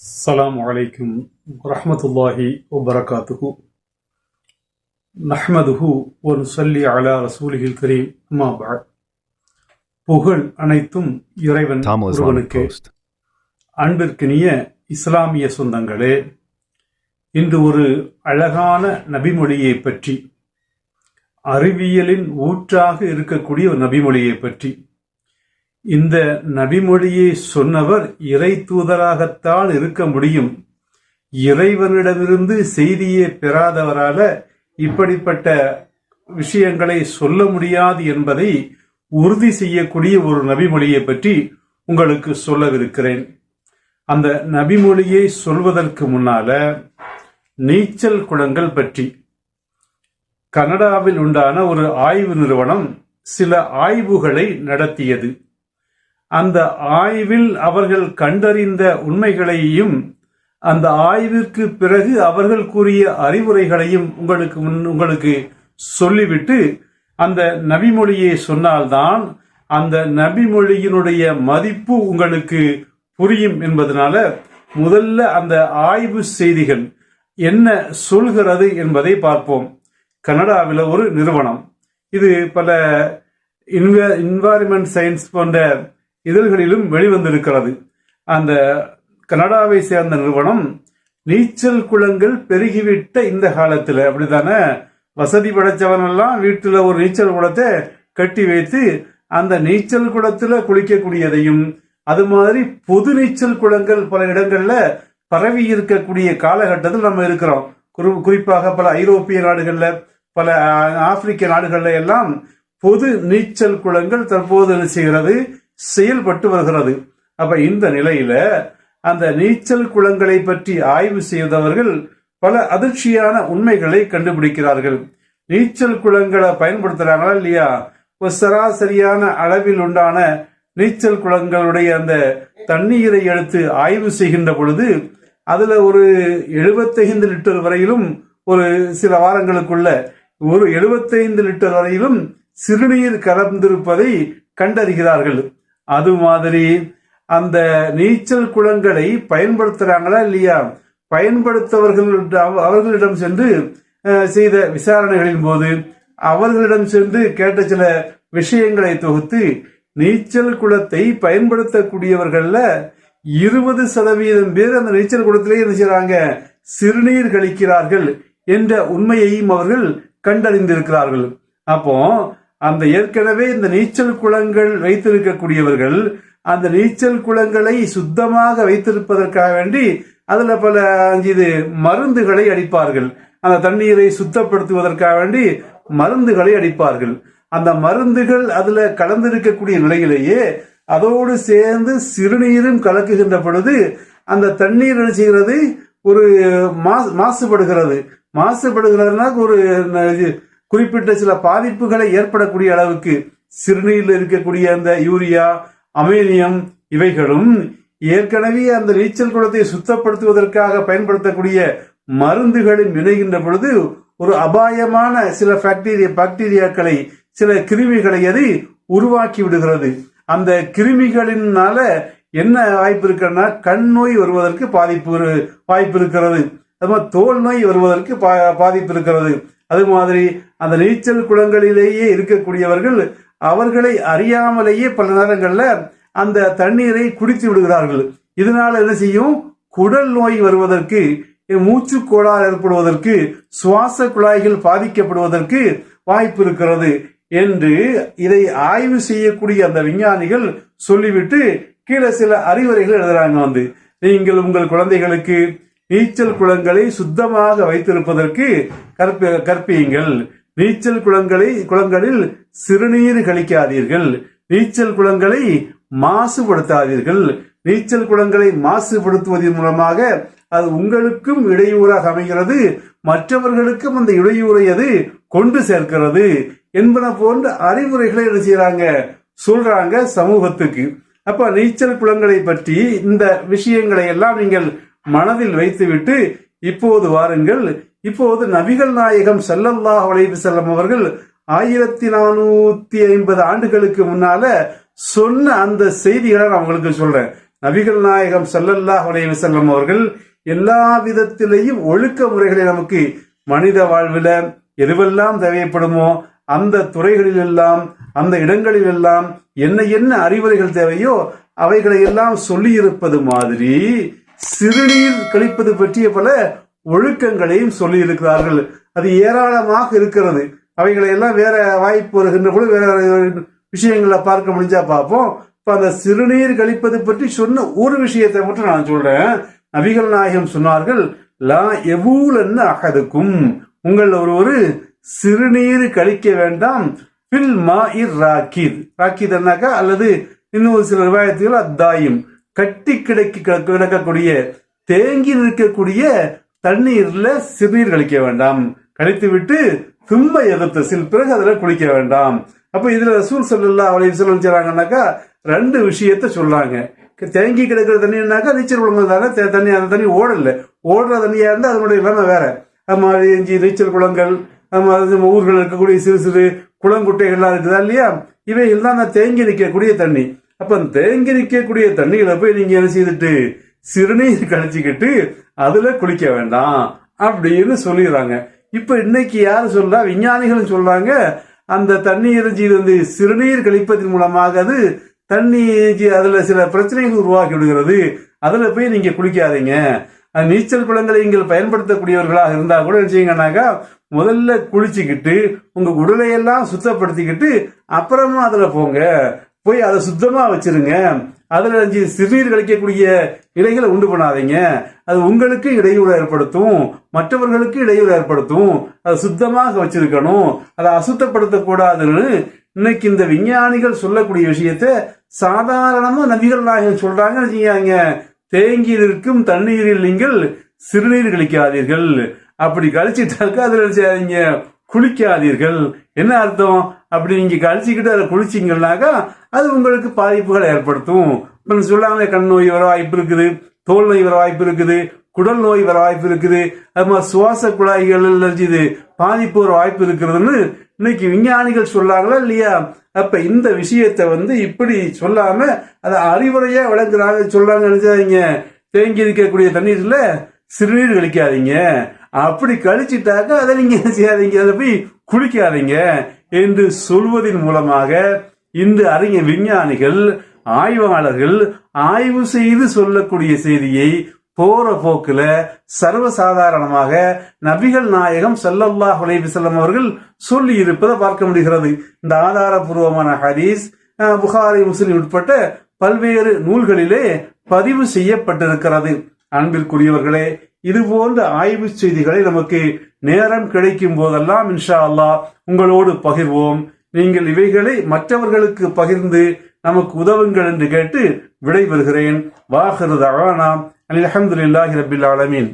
السلام عليكم ورحمة الله وبركاته نحمده ونصلي على رسوله الكريم أما بعد புகழ் அனைத்தும் இறைவன் Tamil Islamic ஒருவனுக்கு Post. அன்பிற்கினிய இஸ்லாமிய சொந்தங்களே இன்று ஒரு அழகான நபிமொழியை பற்றி அறிவியலின் ஊற்றாக இருக்கக்கூடிய ஒரு நபிமொழியை பற்றி இந்த நபிமொழியை சொன்னவர் இறை தூதராகத்தான் இருக்க முடியும். இறைவனிடமிருந்து செய்தியை பெறாதவரால இப்படிப்பட்ட விஷயங்களை சொல்ல முடியாது என்பதை உறுதி செய்யக்கூடிய ஒரு நபிமொழியை பற்றி உங்களுக்கு சொல்லவிருக்கிறேன். அந்த நபிமொழியை சொல்வதற்கு முன்னால நீச்சல் குளங்கள் பற்றி. கனடாவில் உண்டான ஒரு ஆய்வு நிறுவனம் சில ஆய்வுகளை நடத்தியது. அந்த ஆய்வில் அவர்கள் கண்டறிந்த உண்மைகளையும் அந்த ஆய்விற்கு பிறகு அவர்கள் கூறிய அறிவுரைகளையும் உங்களுக்கு முன் உங்களுக்கு சொல்லிவிட்டு அந்த நபிமொழியை சொன்னால்தான் அந்த நபிமொழியினுடைய மதிப்பு உங்களுக்கு புரியும் என்பதனால முதல்ல அந்த ஆய்வு செய்திகள் என்ன சொல்கிறது என்பதை பார்ப்போம். கனடாவில் ஒரு நிறுவனம். இது பல இன்வ இன்வாரிமெண்ட் சயின்ஸ் போன்ற இதழ்களிலும் வெளிவந்திருக்கிறது. அந்த கனடாவை சேர்ந்த நிறுவனம் நீச்சல் குளங்கள் பெருகிவிட்ட இந்த காலத்துல அப்படித்தானே வசதி படைச்சவனெல்லாம் வீட்டில் ஒரு நீச்சல் குளத்தை கட்டி வைத்து அந்த நீச்சல் குளத்துல குளிக்கக்கூடியதையும் அது மாதிரி பொது நீச்சல் குளங்கள் பல இடங்கள்ல பரவி இருக்கக்கூடிய காலகட்டத்தில் நம்ம இருக்கிறோம். குறி- குறிப்பாக பல ஐரோப்பிய நாடுகள்ல பல ஆப்பிரிக்க நாடுகள்ல எல்லாம் பொது நீச்சல் குளங்கள் தற்போது என்ன செய்கிறது. செயல்பட்டு வருகிறது. அப்ப இந்த நிலையில அந்த நீச்சல் குளங்களை பற்றி ஆய்வு செய்தவர்கள் பல அதிர்ச்சியான உண்மைகளை கண்டுபிடிக்கிறார்கள். நீச்சல் குளங்களை பயன்படுத்துறாங்களா இல்லையா? ஒரு சராசரியான அளவில் உண்டான நீச்சல் குளங்களுடைய அந்த தண்ணீரை எடுத்து ஆய்வு செய்கின்ற பொழுது அதுல ஒரு 75 லிட்டர் வரையிலும் ஒரு சில வாரங்களுக்குள்ள ஒரு 75 லிட்டர் வரையிலும் சிறுநீர் கலந்திருப்பதை கண்டறிகிறார்கள். அது மாதிரி அந்த நீச்சல் குளங்களை பயன்படுத்துறாங்களா இல்லையா? பயன்படுத்தவர்கள் அவர்களிடம் சென்று செய்த விசாரணைகளின் போது அவர்களிடம் சென்று கேட்ட சில விஷயங்களை தொகுத்து நீச்சல் குளத்தை பயன்படுத்தக்கூடியவர்கள்ல இருபது சதவீதம் பேர் அந்த நீச்சல் குளத்திலே என்ன செய்றாங்க? சிறுநீர் கழிக்கிறார்கள் என்ற உண்மையையும் அவர்கள் கண்டறிந்திருக்கிறார்கள். அப்போ அந்த ஏற்கனவே இந்த நீச்சல் குளங்கள் வைத்திருக்கக்கூடியவர்கள் அந்த நீச்சல் குளங்களை சுத்தமாக வைத்திருப்பதற்காக வேண்டி அதுல பல இது மருந்துகளை அடிப்பார்கள். அந்த தண்ணீரை சுத்தப்படுத்துவதற்காக வேண்டி மருந்துகளை அடிப்பார்கள். அந்த மருந்துகள் அதுல கலந்திருக்கக்கூடிய நிலையிலேயே அதோடு சேர்ந்து சிறுநீரும் கலக்குகின்ற பொழுது அந்த தண்ணீர் என்ன செய்கிறது? ஒரு மாசுபடுகிறது. மாசுபடுகிறதுனா ஒரு இது குறிப்பிட்ட சில பாதிப்புகளை ஏற்படக்கூடிய அளவுக்கு சிறுநீரில் இருக்கக்கூடிய அந்த யூரியா அமேனியம் இவைகளும் ஏற்கனவே அந்த நீச்சல் குளத்தை சுத்தப்படுத்துவதற்காக பயன்படுத்தக்கூடிய மருந்துகளின் இணைகின்ற பொழுது ஒரு அபாயமான சில பாக்டீரியா பாக்டீரியாக்களை சில கிருமிகளை அது உருவாக்கி விடுகிறது. அந்த கிருமிகளினால என்ன வாய்ப்பு இருக்குன்னா கண் நோய் வருவதற்கு பாதிப்பு வாய்ப்பு இருக்கிறது. அது மாதிரி தோல் நோய் வருவதற்கு பா- பாதிப்பு இருக்கிறது. அது மாதிரி அந்த நீச்சல் குளங்களிலேயே இருக்கக்கூடியவர்கள் அவர்களை அறியாமலேயே பல நேரங்களில் அந்த தண்ணீரை குடித்து விடுகிறார்கள். இதனால் என்ன செய்யும்? குடல் நோய் வருவதற்கு மூச்சு கோளாறு ஏற்படுவதற்கு சுவாச குழாய்கள் பாதிக்கப்படுவதற்கு வாய்ப்பு இருக்கிறது என்று இதை ஆய்வு செய்யக்கூடிய அந்த விஞ்ஞானிகள் சொல்லிவிட்டு கீழே சில அறிவுரைகள் எழுதுறாங்க வந்து. நீங்கள் உங்கள் குழந்தைகளுக்கு நீச்சல் குளங்களை சுத்தமாக வைத்திருப்பதற்கு கற்ப கற்பியுங்கள். நீச்சல் குளங்களை குளங்களில் சிறுநீர் கழிக்காதீர்கள். நீச்சல் குளங்களை மாசுபடுத்தாதீர்கள். நீச்சல் குளங்களை மாசுபடுத்துவதன் மூலமாக அது உங்களுக்கும் இடையூறாக அமைகிறது. மற்றவர்களுக்கும் அந்த இடையூறை அது கொண்டு சேர்க்கிறது என்பன போன்ற அறிவுரைகளை என்ன செய்யறாங்க சொல்றாங்க சமூகத்துக்கு. அப்ப நீச்சல் குளங்களை பற்றி இந்த விஷயங்களை எல்லாம் நீங்கள் மனதில் வைத்துவிட்டு இப்போது வாருங்கள். இப்போது நபிகள் நாயகம் ஸல்லல்லாஹு அலைஹி செல்லும் அவர்கள் ஆயிரத்தி நானூத்தி ஐம்பது ஆண்டுகளுக்கு முன்னால சொன்ன அந்த செய்திகளை நான் உங்களுக்கு சொல்றேன். நபிகள் நாயகம் ஸல்லல்லாஹு அலைஹி செல்லும் அவர்கள் எல்லா விதத்திலையும் ஒழுக்க முறைகளை நமக்கு மனித வாழ்வில் எதுவெல்லாம் தேவைப்படுமோ அந்த துறைகளில் எல்லாம் அந்த இடங்களில் எல்லாம் என்ன என்ன அறிவுரைகள் தேவையோ அவைகளை எல்லாம் சொல்லி இருப்பது மாதிரி சிறுநீர் கழிப்பது பற்றிய பல ஒழுக்கங்களையும் சொல்லி இருக்கிறார்கள் அது ஏராளமாக இருக்கிறது. அவைகளை எல்லாம் வேற வாய்ப்பு வருகின்ற பொழுது வேற விஷயங்களை பார்க்க முடிஞ்சா பார்ப்போம். இப்ப அந்த சிறுநீர் கழிப்பது பற்றி சொன்ன ஒரு விஷயத்தை மட்டும் நான் சொல்றேன். நபிகள் நாயகம் சொன்னார்கள் லா எபூலன்னு அகதுக்கும் உங்கள் ஒரு ஒரு சிறுநீர் கழிக்க வேண்டாம். பில் மா இர் ராக்கித். ராக்கித் என்னாக்கா? அல்லது இன்னும் ஒரு சில ரிவாயத்துகள் அத்தாயும். கட்டி கிடக்கி கிடக்க- கிடக்கக்கூடிய தேங்கி நிற்கக்கூடிய தண்ணீர்ல சிறுநீர் கழிக்க வேண்டாம். கழித்து விட்டு தும்ப எதிர்த்த சில் பிறகு அதில் குளிக்க வேண்டாம். அப்ப இதுல ரசூல் சல்லா அவளை வஸல்லம் செய்றாங்கன்னாக்கா ரெண்டு விஷயத்த சொல்றாங்க. தேங்கி கிடக்கிற தண்ணினாக்கா நீச்சல் குளங்கள் தானே தண்ணி அந்த தண்ணி ஓடல. ஓடுற தண்ணியா இருந்தா அதனுடைய நிலைமை வேற. நம்ம எஞ்சி இஞ்சி நீச்சல் குளங்கள் அது நம்ம ஊர்களில் இருக்கக்கூடிய சிறு சிறு குளங்குட்டைகள்லாம் இருக்குதா இல்லையா? இவைகள் தான் அந்த தேங்கி நிற்கக்கூடிய தண்ணி. அப்ப தேங்கி நிற்கக்கூடிய தண்ணிகளை போய் நீங்க என்ன செய்துட்டு சிறுநீர் கழிச்சுக்கிட்டு அதுல குளிக்க வேண்டாம் அப்படின்னு சொல்லிடுறாங்க. இப்ப இன்னைக்கு யாரு சொல்றா? விஞ்ஞானிகளும் சொல்றாங்க அந்த தண்ணீர் வந்து சிறுநீர் கழிப்பதன் மூலமாக அது தண்ணி அதுல சில பிரச்சனைகள் உருவாக்கி விடுகிறது. அதுல போய் நீங்க குளிக்காதீங்க. நீச்சல் குளங்களை நீங்கள் பயன்படுத்தக்கூடியவர்களாக இருந்தா கூட என்ன முதல்ல குளிச்சுக்கிட்டு உங்க உடலையெல்லாம் சுத்தப்படுத்திக்கிட்டு அப்புறமா அதுல போங்க. போய் அதை சுத்தமாக வச்சிருங்க. அதில் அஞ்சு சிறுநீர் கழிக்கக்கூடிய இலைகளை உண்டு பண்ணாதீங்க. அது உங்களுக்கு இடையூறு ஏற்படுத்தும். மற்றவர்களுக்கு இடையூறு ஏற்படுத்தும். அதை சுத்தமாக வச்சிருக்கணும். அதை அசுத்தப்படுத்தக்கூடாதுன்னு இன்னைக்கு இந்த விஞ்ஞானிகள் சொல்லக்கூடிய விஷயத்த சாதாரணமாக நபிகள் நாயகம் சொல்றாங்கன்னு வச்சுக்கோங்க தேங்கி நிற்கும் தண்ணீரில் நீங்கள் சிறுநீர் கழிக்காதீர்கள். அப்படி கழிச்சிட்டாக்க அதில் செய்யாதீங்க? குளிக்காதீர்கள். என்ன அர்த்தம்? அப்படி நீங்க கழிச்சுக்கிட்டு அதை குளிச்சீங்கன்னாக்கா அது உங்களுக்கு பாதிப்புகளை ஏற்படுத்தும். இப்போ சொல்லாம கண் நோய் வர வாய்ப்பு இருக்குது தோல் நோய் வர வாய்ப்பு இருக்குது குடல் நோய் வர வாய்ப்பு இருக்குது. அது மாதிரி சுவாச குழாய்கள் இது பாதிப்பு வர வாய்ப்பு இருக்கிறதுன்னு இன்னைக்கு விஞ்ஞானிகள் சொல்றாங்களா இல்லையா? அப்ப இந்த விஷயத்தை வந்து இப்படி சொல்லாம அதை அறிவுரையா விளங்குறாங்க சொல்றாங்க நினைச்சாதீங்க தேங்கி இருக்கக்கூடிய தண்ணீர்ல சிறுநீர் கழிக்காதீங்க அப்படி கழிச்சிட்டாக்க அதை நீங்க செய்யாதீங்க? அதை போய் குளிக்காதீங்க என்று சொல்வதன் மூலமாக இந்த அறிஞர் விஞ்ஞானிகள் ஆய்வாளர்கள் ஆய்வு செய்து சொல்லக்கூடிய செய்தியை போற போக்குல சர்வசாதாரணமாக நபிகள் நாயகம் ஸல்லல்லாஹு அலைஹி அவர்கள் சொல்லி இருப்பதை பார்க்க முடிகிறது. இந்த ஆதாரபூர்வமான ஹதீஸ் புகாரி முஸ்லிம் உட்பட்ட பல்வேறு நூல்களிலே பதிவு செய்யப்பட்டிருக்கிறது. அன்பிற்குரியவர்களே இது போன்ற ஆய்வு செய்திகளை நமக்கு நேரம் கிடைக்கும் போதெல்லாம் இன்ஷா அல்லாஹ் உங்களோடு பகிர்வோம். நீங்கள் இவைகளை மற்றவர்களுக்கு பகிர்ந்து நமக்கு உதவுங்கள் என்று கேட்டு விடைபெறுகிறேன். வாஹிரு தவானா அல்ஹம்துலில்லாஹி ரபில் ஆலமீன்.